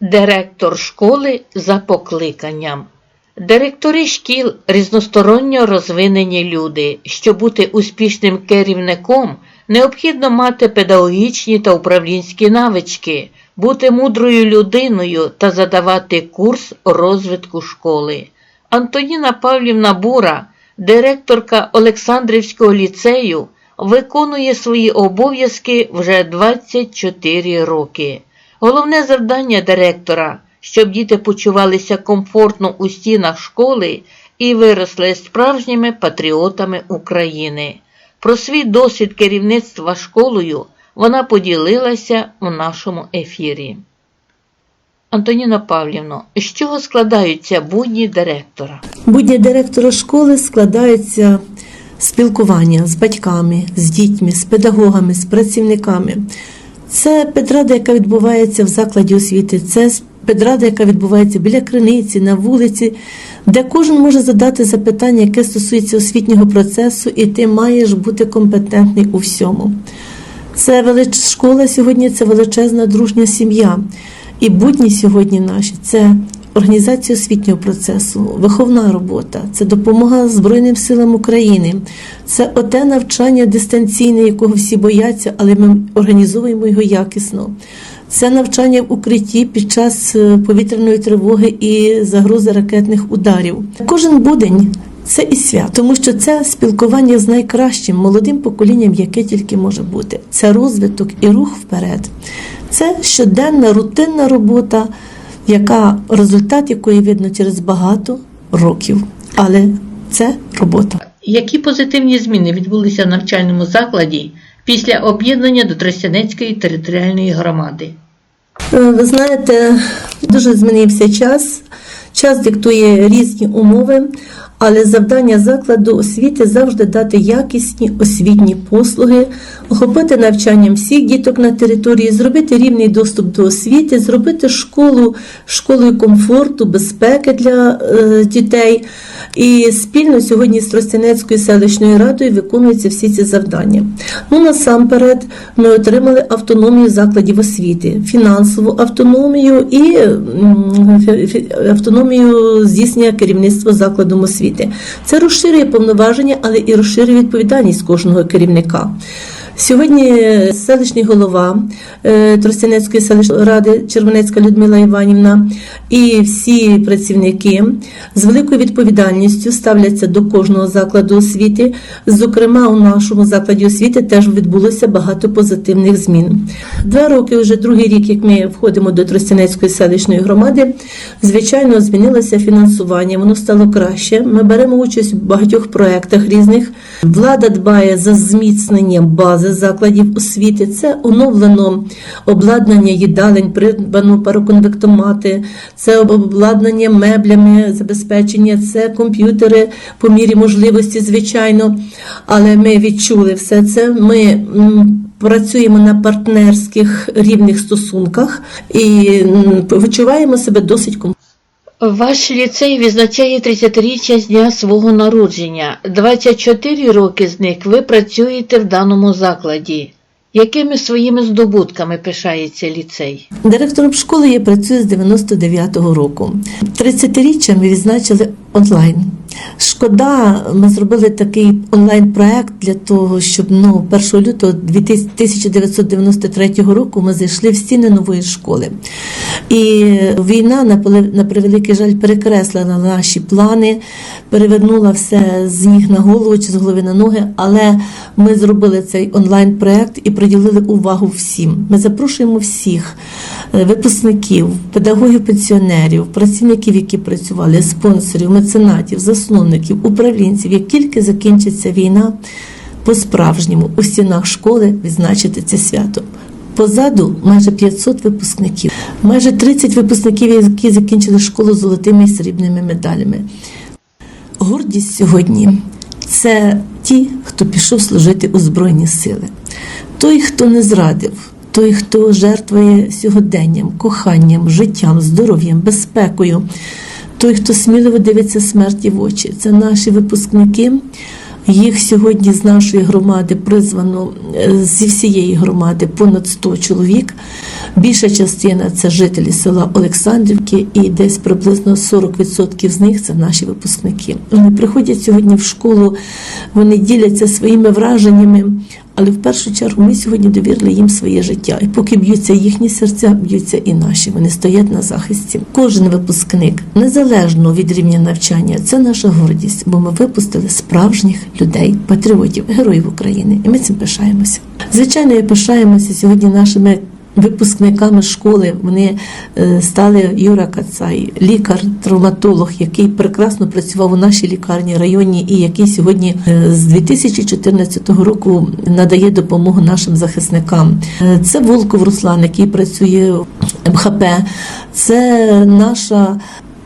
Директор школи за покликанням. Директори шкіл різносторонньо розвинені люди. Щоб бути успішним керівником, необхідно мати педагогічні та управлінські навички, бути мудрою людиною та задавати курс розвитку школи. Антоніна Павлівна Бура, директорка Олександрівського ліцею, виконує свої обов'язки вже 24 роки. Головне завдання директора, щоб діти почувалися комфортно у стінах школи і виросли справжніми патріотами України. Про свій досвід керівництва школою вона поділилася в нашому ефірі. Антоніна Павлівна, з чого складаються будні директора? Будні директора школи складаються спілкування з батьками, з дітьми, з педагогами, з працівниками. Це педрада, яка відбувається в закладі освіти, це педрада, яка відбувається біля криниці, на вулиці, де кожен може задати запитання, яке стосується освітнього процесу, і ти маєш бути компетентний у всьому. Це велич... школа сьогодні це величезна дружня сім'я. І будні сьогодні наші це організація освітнього процесу, виховна робота, це допомога Збройним силам України, це оте навчання дистанційне, якого всі бояться, але ми організовуємо його якісно. Це навчання в укритті під час е, повітряної тривоги і загрози ракетних ударів. Кожен будень це і свято, тому що це спілкування з найкращим молодим поколінням, яке тільки може бути. Це розвиток і рух вперед. Це щоденна рутинна робота, яка результат якої видно через багато років. Але це робота. Які позитивні зміни відбулися в навчальному закладі після об'єднання до Тростянецької територіальної громади? Е, Ви знаєте, дуже змінився час. Час диктує різні умови, але завдання закладу освіти завжди дати якісні освітні послуги, охопити навчанням всіх діток на території, зробити рівний доступ до освіти, зробити школу школою комфорту, безпеки для е, дітей. І спільно сьогодні з Тростянецькою селищною радою виконуються всі ці завдання. Ну насамперед, ми отримали автономію закладів освіти, фінансову автономію і автономію здійснення керівництва закладом освіти. Це розширює повноваження, але і розширює відповідальність кожного керівника. Сьогодні селищний голова е, Тростянецької селищної ради Червонецька Людмила Іванівна і всі працівники з великою відповідальністю ставляться до кожного закладу освіти. Зокрема, у нашому закладі освіти теж відбулося багато позитивних змін. Два роки, вже другий рік, як ми входимо до Тростянецької селищної громади, звичайно, змінилося фінансування, воно стало краще. Ми беремо участь у багатьох проєктах різних. Влада дбає за зміцнення бази закладів освіти. Це оновлено обладнання їдалень, придбано пароконвектомати, це обладнання меблями, забезпечення, це комп'ютери по мірі можливості, звичайно. Але ми відчули все це. Ми працюємо на партнерських рівних стосунках і м, відчуваємо себе досить комфортно. Ваш ліцей відзначає 30-річчя з дня свого народження. 24 роки з них ви працюєте в даному закладі. Якими своїми здобутками пишається ліцей? Директором школи я працюю з 99-го року. 30-річчя ми відзначили онлайн. Шкода, ми зробили такий онлайн-проект для того, щоб ну, 1 лютого 1993 року ми зайшли в стіни нової школи. І війна, на превеликий жаль, перекреслила наші плани, перевернула все з ніг на голову чи з голови на ноги. Але ми зробили цей онлайн-проект і приділили увагу всім. Ми запрошуємо всіх випускників, педагогів, пенсіонерів, працівників, які працювали, спонсорів, меценатів, засновників, управлінців. Як тільки закінчиться війна, по-справжньому у стінах школи відзначити це свято. Позаду майже 500 випускників, майже 30 випускників, які закінчили школу золотими і срібними медалями. Гордість сьогодні це ті, хто пішов служити у Збройні сили, той, хто не зрадив, той, хто жертвує сьогоденням, коханням, життям, здоров'ям, безпекою, той, хто сміливо дивиться смерті в очі. Це наші випускники, Їх сьогодні з нашої громади призвано е, зі всієї громади понад 100 чоловік. Більша частина це жителі села Олександрівки, і десь приблизно 40% з них це наші випускники. Вони приходять сьогодні в школу, вони діляться своїми враженнями. Але в першу чергу ми сьогодні довірили їм своє життя. І поки б'ються їхні серця, б'ються і наші. Вони стоять на захисті. Кожен випускник, незалежно від рівня навчання, це наша гордість, бо ми випустили справжніх людей, патріотів, героїв України. І ми цим пишаємося. Звичайно, і пишаємося сьогодні нашими. Випускниками школи вони е, стали Юра Кацай, лікар, травматолог, який прекрасно працював у нашій лікарні районній, і який сьогодні е, з 2014 року надає допомогу нашим захисникам. Е, Це Волков Руслан, який працює в МХП. Це наша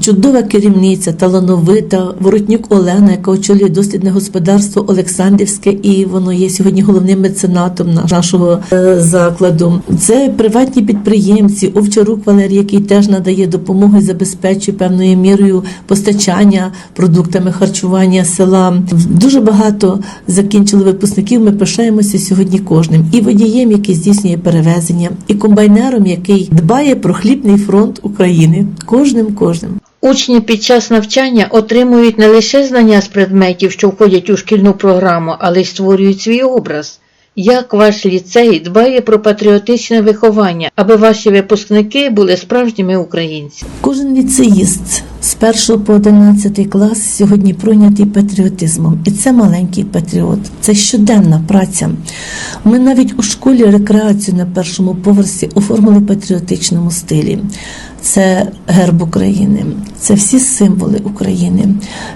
Чудова керівниця, талановита Воротнюк Олена, яка очолює дослідне господарство Олександрівське, і воно є сьогодні головним меценатом на- нашого е, закладу. Це приватні підприємці, Овчарук Валерій, який теж надає допомогу і забезпечує певною мірою постачання продуктами харчування села. Дуже багато закінчили випускників. Ми пишаємося сьогодні кожним і водієм, який здійснює перевезення, і комбайнером, який дбає про хлібний фронт України. Кожним, кожним. Учні під час навчання отримують не лише знання з предметів, що входять у шкільну програму, але й створюють свій образ. Як ваш ліцей дбає про патріотичне виховання, аби ваші випускники були справжніми українцями? Кожен ліцеїст з 1 по 11 клас сьогодні пройнятий патріотизмом, і це маленький патріот. Це щоденна праця. Ми навіть у школі рекреацію на першому поверсі оформили в патріотичному стилі. Це герб України, це всі символи України,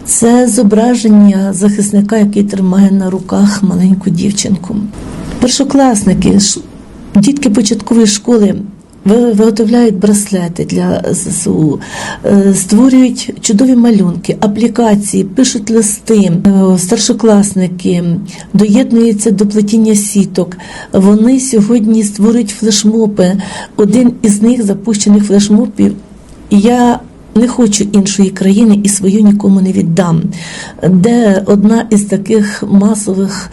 це зображення захисника, який тримає на руках маленьку дівчинку. Першокласники, дітки початкової школи виготовляють браслети для ЗСУ, е, створюють чудові малюнки, аплікації, пишуть листи. Е, Старшокласники доєднуються до плетіння сіток. Вони сьогодні створюють флешмопи. Один із них запущених флешмопів. Я не хочу іншої країни і свою нікому не віддам. Де одна із таких масових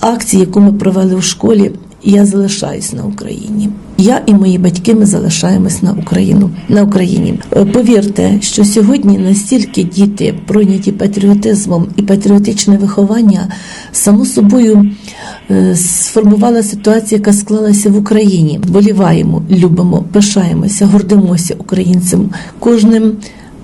акцій, яку ми провели в школі, я залишаюсь на Україні. Я і мої батьки ми залишаємось на Україну на Україні. Е, Повірте, що сьогодні настільки діти пройняті патріотизмом і патріотичне виховання само собою е, сформувала ситуація, яка склалася в Україні. Боліваємо, любимо, пишаємося, гордимося українцем кожним.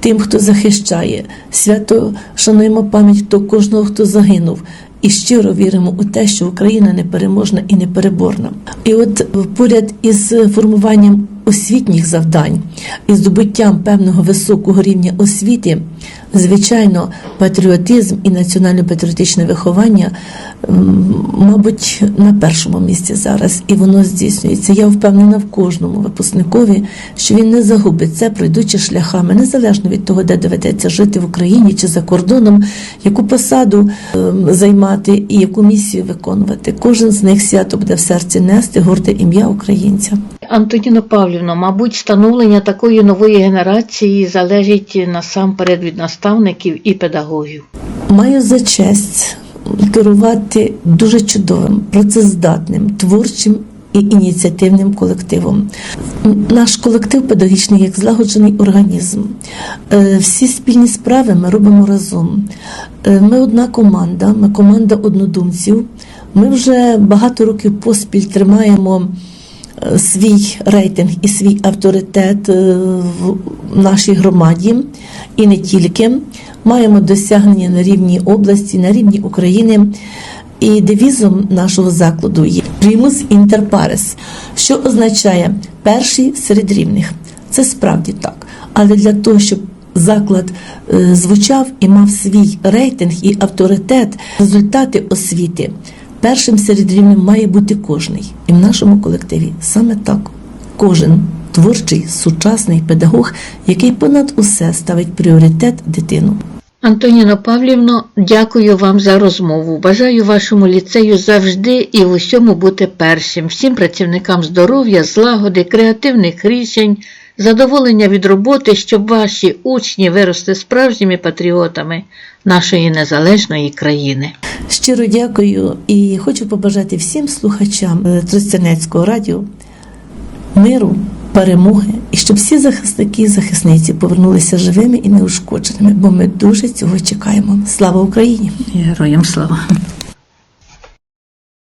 Тим, хто захищає, свято шануємо пам'ять то кожного, хто загинув, і щиро віримо у те, що Україна непереможна і непереборна. І от поряд із формуванням освітніх завдань і здобуттям певного високого рівня освіти, звичайно, патріотизм і національно-патріотичне виховання, мабуть, на першому місці зараз, і воно здійснюється. Я впевнена в кожному випускникові, що він не загубить це, пройдучи шляхами, незалежно від того, де доведеться жити в Україні чи за кордоном, яку посаду ем, займати і яку місію виконувати. Кожен з них свято буде в серці нести горде ім'я українця. Антоніно Павлівно, мабуть, становлення такої нової генерації залежить насамперед від наставників і педагогів. Маю за честь керувати дуже чудовим, працездатним, творчим і ініціативним колективом. Наш колектив педагогічний як злагоджений організм. Е, Всі спільні справи ми робимо разом. Е, Ми одна команда, ми команда однодумців. Ми вже багато років поспіль тримаємо свій рейтинг і свій авторитет е, в нашій громаді і не тільки. Маємо досягнення на рівні області, на рівні України. І девізом нашого закладу є inter pares, що означає перший серед рівних. Це справді так. Але для того, щоб заклад е, звучав і мав свій рейтинг і авторитет, результати освіти, першим серед рівних має бути кожний. І в нашому колективі саме так. Кожен творчий, сучасний педагог, який понад усе ставить пріоритет дитину. Антоніно Павлівно, дякую вам за розмову. Бажаю вашому ліцею завжди і в усьому бути першим. Всім працівникам здоров'я, злагоди, креативних рішень, задоволення від роботи, щоб ваші учні виросли справжніми патріотами нашої незалежної країни. Щиро дякую і хочу побажати всім слухачам е, Тростянецького радіо миру, перемоги і щоб всі захисники і захисниці повернулися живими і неушкодженими, бо ми дуже цього чекаємо. Слава Україні! Героям слава!